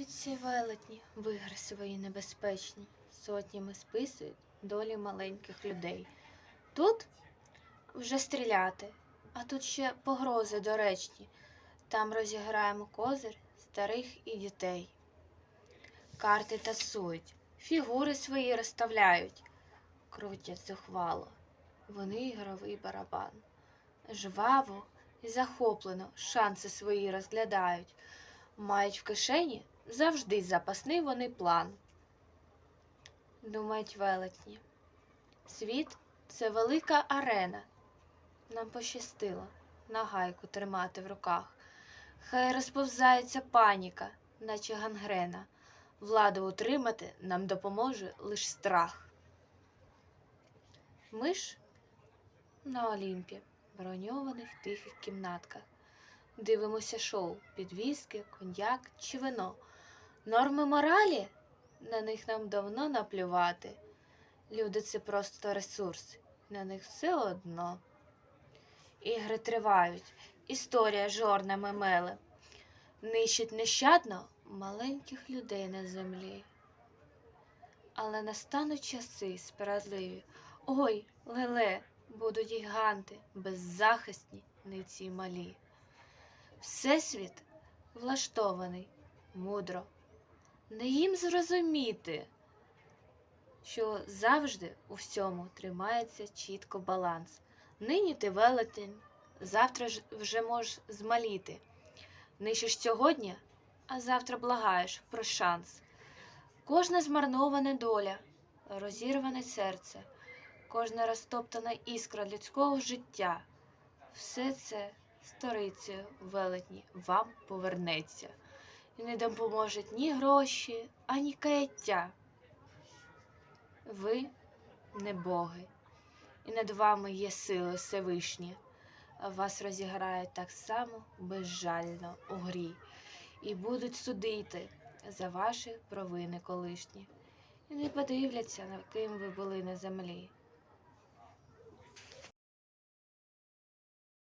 Навіть ці велетні вигри свої небезпечні, сотнями списують долі маленьких людей. Тут вже стріляти, а тут ще погрози доречні. Там розіграємо козир старих і дітей. Карти тасують, фігури свої розставляють, крутять зухвало. Вони ігровий барабан. Жваво і захоплено шанси свої розглядають. Мають в кишені завжди запасний вони план. Думають велетні. Світ це велика арена. Нам пощастило на гайку тримати в руках. Хай розповзається паніка, наче гангрена. Владу утримати нам допоможе лиш страх. Ми ж на Олімпі, броньованих тихих кімнатках. Дивимося шоу, підвіски, коньяк чи вино. Норми моралі на них нам давно наплювати. Люди це просто ресурс, на них все одно. Ігри тривають, історія жорнами меле. Нищить нещадно маленьких людей на землі. Але настануть часи справедливі. Ой, леле, будуть гіганти, беззахисні, ниці й малі. Всесвіт влаштований мудро. Не їм зрозуміти, що завжди у всьому тримається чітко баланс. Нині ти велетень, завтра ж вже можеш змаліти. Нищиш сьогодні, а завтра благаєш про шанс. Кожна змарнована доля, розірване серце, кожна розтоптана іскра людського життя. Все це сторицею велетні вам повернеться, і не допоможуть ні гроші, ані каяття. Ви не боги, і над вами є сили Всевишні, вас розіграють так само безжально у грі, і будуть судити за ваші провини колишні, і не подивляться, на ким ви були на землі.